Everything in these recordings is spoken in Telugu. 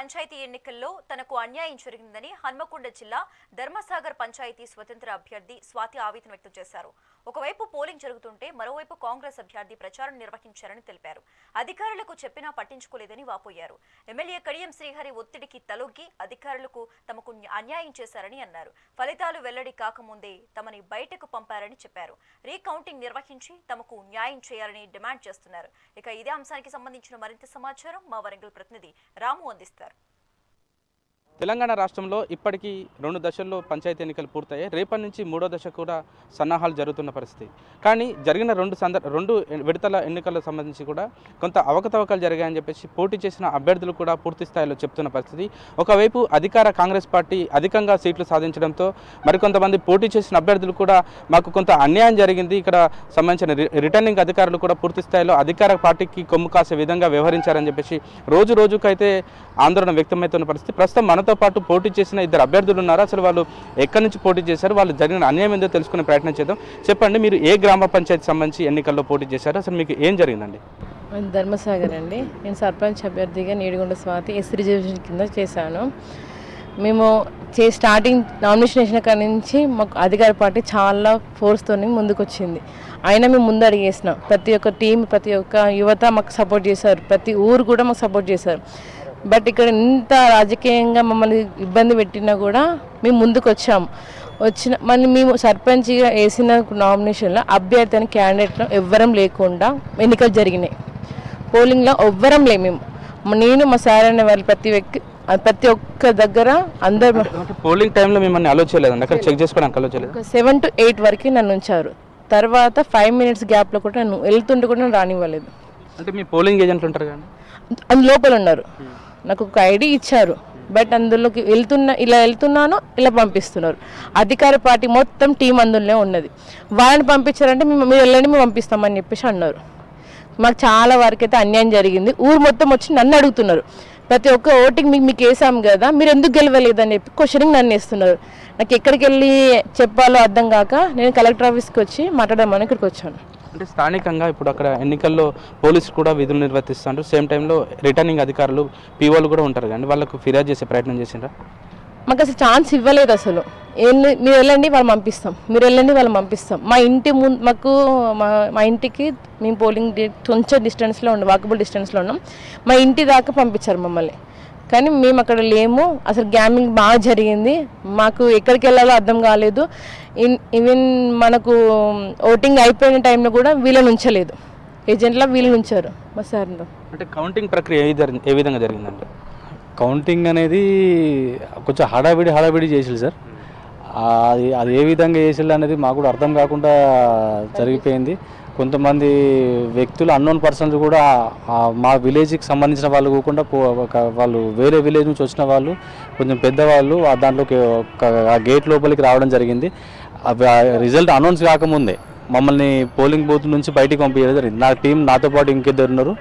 పంచాయతీ ఎన్నికల్లో తనకు అన్యాయం జరిగిందని హన్మకొండ జిల్లా ధర్మసాగర్ పంచాయతీ స్వతంత్ర అభ్యర్థి స్వాతి ఆవేదన వ్యక్తం చేశారు. ఒకవైపు పోలింగ్ జరుగుతుంటే మరోవైపు కాంగ్రెస్ అభ్యర్థి ప్రచారం నిర్వహించారని తెలిపారు. అధికారులకు చెప్పినా పట్టించుకోలేదని వాపోయారు. ఎమ్మెల్యే కడియం శ్రీహరి ఒత్తిడికి తలొగ్గి అధికారులకు తమకు అన్యాయం చేశారని అన్నారు. ఫలితాలు వెల్లడి కాకముందే తమని బయటకు పంపారని చెప్పారు. రీకౌంటింగ్ నిర్వహించి తమకు న్యాయం చేయాలని డిమాండ్ చేస్తున్నారు. ఇక ఇదే అంశానికి సంబంధించిన మరింత సమాచారం మా వరంగల్ ప్రతినిధి రాము అందిస్తారు. తెలంగాణ రాష్ట్రంలో ఇప్పటికీ రెండు దశల్లో పంచాయతీ ఎన్నికలు పూర్తయ్యాయి. రేపటి నుంచి మూడో దశ కూడా సన్నాహాలు జరుగుతున్న పరిస్థితి. కానీ జరిగిన రెండు సందర్ రెండు విడతల ఎన్నికలకు సంబంధించి కూడా కొంత అవకతవకలు జరిగాయని చెప్పేసి పోటీ చేసిన అభ్యర్థులు కూడా పూర్తి స్థాయిలో చెప్తున్న పరిస్థితి. ఒకవైపు అధికార కాంగ్రెస్ పార్టీ అధికంగా సీట్లు సాధించడంతో మరికొంతమంది పోటీ చేసిన అభ్యర్థులు కూడా మాకు కొంత అన్యాయం జరిగింది. ఇక్కడ సంబంధించిన రి- రిటర్నింగ్ అధికారులు కూడా పూర్తి స్థాయిలో అధికార పార్టీకి కొమ్ము కాసే విధంగా వ్యవహరించారని చెప్పేసి రోజు రోజుకైతే ఆందోళన వ్యక్తమవుతున్న పరిస్థితి. ప్రస్తుతం మనతో పాటు పోటీ చేసిన ఇద్దరు అభ్యర్థులు ఉన్నారు? అసలు వాళ్ళు ఎక్కడి నుంచి పోటీ చేశారు? వాళ్ళు జరిగిన అన్యాయం ఏందో తెలుసుకునే ప్రయత్నం చేద్దాం. చెప్పండి మీరు ఏ గ్రామ పంచాయతీ సంబంధించి ఎన్నికల్లో పోటీ చేశారు? అసలు మీకు ఏం జరిగిందండి? ధర్మసాగర్ అండి. నేను సర్పంచ్ అభ్యర్థిగా నీడిగొండ స్వాతి ఎస్ రిజర్వేషన్ కింద చేశాను. మేము చే స్టార్టింగ్ నామినేషన్ వేసిన కాడి నుంచి మాకు అధికార పార్టీ చాలా ఫోర్స్తో ముందుకు వచ్చింది అయినా మేము ముందు అడిగేసినాం. ప్రతి ఒక్క టీం ప్రతి ఒక్క యువత మాకు సపోర్ట్ చేశారు. ప్రతి ఊరు కూడా మాకు సపోర్ట్ చేశారు. బట్ ఇక్కడ ఇంత రాజకీయంగా మమ్మల్ని ఇబ్బంది పెట్టినా కూడా మేము ముందుకు వచ్చాము. వచ్చిన మళ్ళీ మేము సర్పంచ్గా వేసిన నామినేషన్లో అభ్యర్థి అని క్యాండిడేట్లో ఎవ్వరం లేకుండా ఎన్నికలు జరిగినాయి. పోలింగ్లో ఎవ్వరం లే మేము. నేను మా సార్ అనే వాళ్ళు ప్రతి వ్యక్తి ప్రతి ఒక్క దగ్గర అందరు పోలింగ్ టైంలో మిమ్మల్ని అలో చేయలేదండి? అక్కడ చెక్ చేసుకోవడానికి అలో చేయలేదు? ఒక సెవెన్ టు ఎయిట్ వరకు నన్ను ఉంచారు. తర్వాత ఫైవ్ మినిట్స్ గ్యాప్లో కూడా నన్ను వెళ్తుంటే కూడా రానివ్వలేదు. అంటే మీ పోలింగ్ ఏజెంట్లు ఉంటారు కానీ అందు లోపల ఉన్నారు. నాకు ఒక ఐడి ఇచ్చారు. బట్ అందులోకి వెళ్తున్నా ఇలా వెళ్తున్నాను ఇలా పంపిస్తున్నారు. అధికార పార్టీ మొత్తం టీం అందులోనే ఉన్నది. వాళ్ళని పంపించారంటే మేము మీరు వెళ్ళండి మేము పంపిస్తామని చెప్పేసి అన్నారు. మాకు చాలా వరకు అయితే అన్యాయం జరిగింది. ఊరు మొత్తం వచ్చి నన్ను అడుగుతున్నారు. ప్రతి ఒక్క ఓటింగ్ మీకు మీకు వేసాం కదా మీరు ఎందుకు గెలవలేదని చెప్పి క్వశ్చనింగ్ నన్ను వేస్తున్నారు. నాకు ఎక్కడికి వెళ్ళి చెప్పాలో అర్థం కాక నేను కలెక్టర్ ఆఫీస్కి వచ్చి మాట్లాడమని ఇక్కడికి వచ్చాను. అంటే స్థానికంగా ఇప్పుడు అక్కడ ఎన్నికల్లో పోలీసులు కూడా విధులు నిర్వర్తిస్తారు సేమ్ టైంలో రిటర్నింగ్ అధికారులు పీఓలు కూడా ఉంటారు కానీ వాళ్ళకు ఫిర్యాదు చేసే ప్రయత్నం చేసిండ్రా? మాకు అసలు ఛాన్స్ ఇవ్వలేదు అసలు. ఏం మీరు వెళ్ళండి వాళ్ళు పంపిస్తాం. మీరు వెళ్ళండి వాళ్ళు పంపిస్తాం. మా ఇంటి ముందు మాకు మా మా ఇంటికి మేము పోలింగ్ కొంచెం డిస్టెన్స్లో ఉన్నాం వాకబుల్ డిస్టెన్స్లో ఉన్నాం. మా ఇంటి దాకా పంపించారు మమ్మల్ని. కానీ మేము అక్కడ లేము. అసలు గ్యామింగ్ బాగా జరిగింది. మాకు ఎక్కడికి వెళ్ళాలో అర్థం కాలేదు. ఇన్ ఈవెన్ మనకు ఓటింగ్ అయిపోయిన టైంలో కూడా వీళ్ళని ఉంచలేదు. ఏజెంట్లా వీళ్ళని ఉంచారు. మా సార్లో అంటే కౌంటింగ్ ప్రక్రియ ఏ విధంగా జరిగిందంటే కౌంటింగ్ అనేది కొంచెం హడావిడి హడావిడి చేసిల్లు సార్. అది అది ఏ విధంగా చేసిళ్ళు అనేది మాకు కూడా అర్థం కాకుండా జరిగిపోయింది. కొంతమంది వ్యక్తులు అన్నోన్ పర్సన్స్ కూడా మా విలేజ్కి సంబంధించిన వాళ్ళు కాకుండా పో- వాళ్ళు వేరే విలేజ్ నుంచి వచ్చిన వాళ్ళు కొంచెం పెద్దవాళ్ళు దాంట్లోకి ఒక ఆ గేట్ లోపలికి రావడం జరిగింది. ఆ రిజల్ట్ అనౌన్స్ కాకముందే. మమ్మల్ని పోలింగ్ బూత్ నుంచి బయటికి పంపించడం జరిగింది. నా టీం నాతో పాటు ఇంకిద్దరు ఉన్నారు.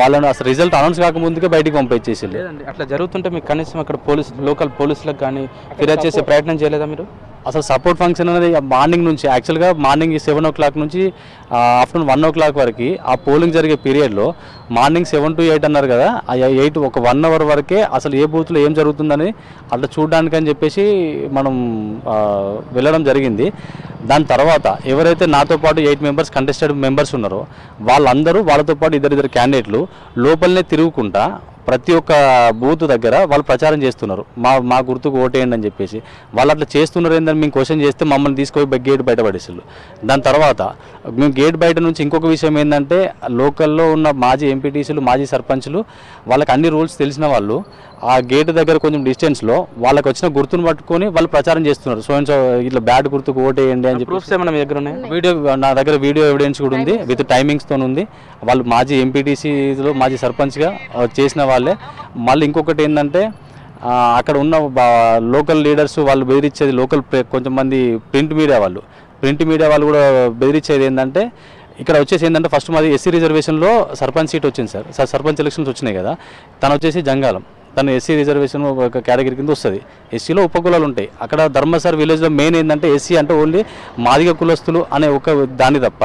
వాళ్ళని అసలు రిజల్ట్ అనౌన్స్ కాకముందుకే బయటికి పంపించేసి లేదండి అట్లా జరుగుతుంటే మీకు కనీసం అక్కడ పోలీస్ లోకల్ పోలీసులకు కానీ ఫిర్యాదు చేసే ప్రయత్నం చేయలేదా మీరు? అసలు సపోర్ట్ ఫంక్షన్ అనేది మార్నింగ్ నుంచి యాక్చువల్గా మార్నింగ్ సెవెన్ ఓ క్లాక్ నుంచి ఆఫ్టర్నూన్ వన్ ఓ క్లాక్ వరకు ఆ పోలింగ్ జరిగే పీరియడ్లో మార్నింగ్ సెవెన్ టు ఎయిట్ అన్నారు కదా ఆ ఎయిట్ ఒక వన్ అవర్ వరకే అసలు ఏ బూత్లో ఏం జరుగుతుందని అట్లా చూడడానికి అని చెప్పేసి మనం వెళ్ళడం జరిగింది. దాని తర్వాత ఎవరైతే నాతో పాటు ఎయిట్ మెంబర్స్ కంటెస్టెడ్ మెంబర్స్ ఉన్నారో వాళ్ళందరూ వాళ్ళతో పాటు ఇద్దరిద్దరు క్యాండిడేట్లు లోపలనే తిరుగుకుంటా ప్రతి ఒక్క బూత్ దగ్గర వాళ్ళు ప్రచారం చేస్తున్నారు. మా మా గుర్తుకు ఓటేయండి అని చెప్పేసి. వాళ్ళు అట్లా చేస్తున్నారు ఏందని మేము క్వశ్చన్ చేస్తే మమ్మల్ని తీసుకొని గేట్ బయట పడేసారు దాని తర్వాత మేము గేట్ బయట నుంచి ఇంకొక విషయం ఏంటంటే లోకల్లో ఉన్న మాజీ ఎంపీటీసీలు మాజీ సర్పంచ్లు వాళ్ళకి అన్ని రూల్స్ తెలిసిన వాళ్ళు ఆ గేట్ దగ్గర కొంచెం డిస్టెన్స్లో వాళ్ళకి వచ్చిన గుర్తును పట్టుకొని వాళ్ళు ప్రచారం చేస్తున్నారు. సో సో ఇట్లా బ్యాట్ గుర్తుకు ఓటేయండి అని చెప్పి ప్రూఫ్స్ ఏమైనా మీ దగ్గర ఉన్నాయా? వీడియో నా దగ్గర వీడియో ఎవిడెన్స్ కూడా ఉంది. విత్ టైమింగ్స్తో ఉంది. వాళ్ళు మాజీ ఎంపీటీసీలో మాజీ సర్పంచ్గా చేసిన వాళ్ళే. మళ్ళీ ఇంకొకటి ఏంటంటే అక్కడ ఉన్న లోకల్ లీడర్స్ వాళ్ళు బెదిరించేది లోకల్ కొంతమంది ప్రింట్ మీడియా వాళ్ళు. ప్రింట్ మీడియా వాళ్ళు కూడా బెదిరించేది ఏంటంటే ఇక్కడ వచ్చేసి ఏంటంటే ఫస్ట్ మాది ఎస్సీ రిజర్వేషన్లో సర్పంచ్ సీట్ వచ్చింది సార్. సార్ సర్పంచ్ ఎలక్షన్స్ వచ్చినాయి కదా. తను వచ్చేసి జంగాలం. తను ఎస్సీ రిజర్వేషన్ ఒక కేటగిరీ కింద వస్తుంది. ఎస్సీలో ఉపకులాలు ఉంటాయి. అక్కడ ధర్మసార్ విలేజ్లో మెయిన్ ఏంటంటే ఎస్సీ అంటే ఓన్లీ మాదిగ కులస్తులు అనే ఒక దాని తప్ప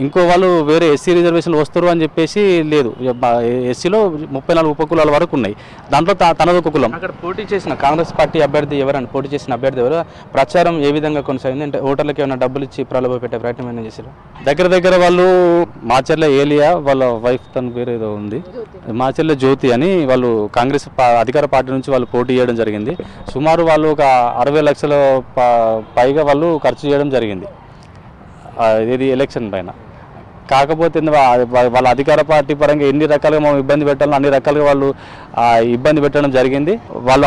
ఇంకో వాళ్ళు వేరే ఎస్సీ రిజర్వేషన్ వస్తారు అని చెప్పేసి లేదు. ఎస్సీలో ముప్పై నాలుగు ఉపకులాల వరకు ఉన్నాయి. దాంట్లో తనది ఒక కులం. అక్కడ పోటీ చేసిన కాంగ్రెస్ పార్టీ అభ్యర్థి ఎవరని పోటీ చేసిన అభ్యర్థి ఎవరు? ప్రచారం ఏ విధంగా కొనసాగింది? అంటే ఓటర్లకు ఏమైనా డబ్బులు ఇచ్చి ప్రలోభ పెట్టే ప్రయత్నం ఏమైనా చేశారు? దగ్గర దగ్గర వాళ్ళు మాచర్ల ఏలియా వాళ్ళ వైఫ్ తన పేరు ఏదో ఉంది. మాచర్ల జ్యోతి అని వాళ్ళు కాంగ్రెస్ అధికార పార్టీ నుంచి వాళ్ళు పోటీ చేయడం జరిగింది. సుమారు వాళ్ళు ఒక అరవై లక్షల ప- పైగా వాళ్ళు ఖర్చు చేయడం జరిగింది. ఇది ఎలక్షన్ పైన. కాకపోతే వాళ్ళ అధికార పార్టీ పరంగా ఎన్ని రకాలుగా మనం ఇబ్బంది పెట్టాలో అన్ని రకాలుగా వాళ్ళు ఇబ్బంది పెట్టడం జరిగింది. వాళ్ళు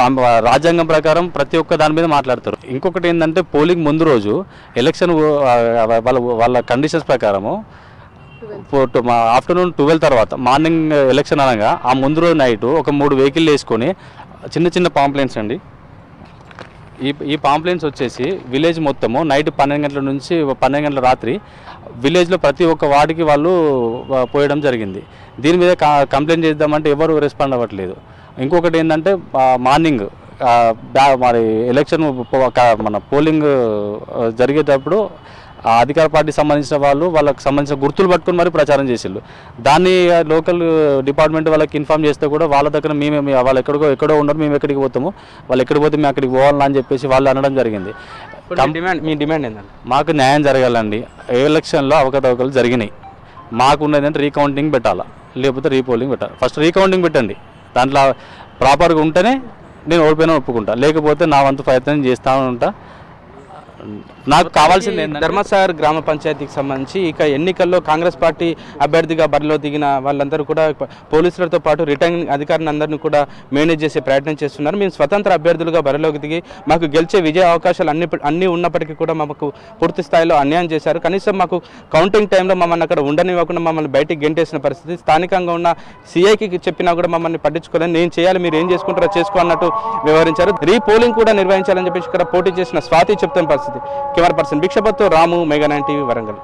రాజ్యాంగం ప్రకారం ప్రతి ఒక్క దాని మీద మాట్లాడతారు. ఇంకొకటి ఏంటంటే పోలింగ్ ముందు రోజు ఎలక్షన్ వాళ్ళ వాళ్ళ కండిషన్స్ ప్రకారము మా ఆఫ్టర్నూన్ ట్వెల్వ్ తర్వాత మార్నింగ్ ఎలక్షన్ అనగా ఆ ముందు రోజు నైట్ ఒక మూడు వెహికల్ వేసుకొని చిన్న చిన్న పాంప్లెంట్స్ అండి. ఈ ఈ పాంప్లెంట్స్ వచ్చేసి విలేజ్ మొత్తము నైట్ పన్నెండు గంటల నుంచి పన్నెండు గంటల రాత్రి విలేజ్లో ప్రతి ఒక్క వార్డుకి వాళ్ళు పోయడం జరిగింది. దీని మీద కంప్లైంట్ చేద్దామంటే ఎవరు రెస్పాండ్ అవ్వట్లేదు. ఇంకొకటి ఏంటంటే మార్నింగ్ బ్యా మరి ఎలక్షన్ మన పోలింగ్ జరిగేటప్పుడు ఆ అధికార పార్టీకి సంబంధించిన వాళ్ళు వాళ్ళకి సంబంధించిన గుర్తులు పట్టుకొని మరి ప్రచారం చేసిళ్ళు. దాన్ని లోకల్ డిపార్ట్మెంట్ వాళ్ళకి ఇన్ఫార్మ్ చేస్తే కూడా వాళ్ళ దగ్గర మేమే వాళ్ళు ఎక్కడికో ఎక్కడో ఉన్నారు మేము ఎక్కడికి పోతాము. వాళ్ళు ఎక్కడికి పోతే మేము అక్కడికి పోవాలని అని చెప్పేసి వాళ్ళు అనడం జరిగింది. డిమాండ్ మీ డిమాండ్ ఏంటంటే మాకు న్యాయం జరగాలండి. ఏ ఎలక్షన్లో అవకతవకలు జరిగినాయి. మాకు ఉన్నదంటే రీకౌంటింగ్ పెట్టాలా. లేకపోతే రీపోలింగ్ పెట్టాలి. ఫస్ట్ రీకౌంటింగ్ పెట్టండి. దాంట్లో ప్రాపర్గా ఉంటేనే నేను ఓడిపోయినా ఒప్పుకుంటా. లేకపోతే నా వంతు ప్రయత్నం చేస్తా ఉంటా. నాకు కావాల్సింది ధర్మసాగర్ గ్రామ పంచాయతీకి సంబంధించి ఇక ఎన్నికల్లో కాంగ్రెస్ పార్టీ అభ్యర్థిగా బరిలో దిగిన వాళ్ళందరూ కూడా పోలీసులతో పాటు రిటర్నింగ్ అధికారులను అందరినీ కూడా మేనేజ్ చేసే ప్రయత్నం చేస్తున్నారు. మేము స్వతంత్ర అభ్యర్థులుగా బరిలోకి దిగి మాకు గెలిచే విజయ అవకాశాలు అన్ని అన్నీ ఉన్నప్పటికీ కూడా మాకు పూర్తి స్థాయిలో అన్యాయం చేశారు. కనీసం మాకు కౌంటింగ్ టైంలో మమ్మల్ని అక్కడ ఉండనివ్వకుండా మమ్మల్ని బయటికి గెంటేసిన పరిస్థితి స్థానికంగా ఉన్న సిఐకి చెప్పినా కూడా మమ్మల్ని పట్టించుకోలేదు. నేను చేయాలి మీరు ఏం చేసుకుంటారో చేసుకో అన్నట్టు వివరించారు రీపోలింగ్ కూడా నిర్వహించాలని చెప్పేసి ఇక్కడ పోటీ చేసిన స్వాతి చెప్తున్న పరిస్థితి camera person భిక్షపత్తో Ramu mega nine TV Warangal.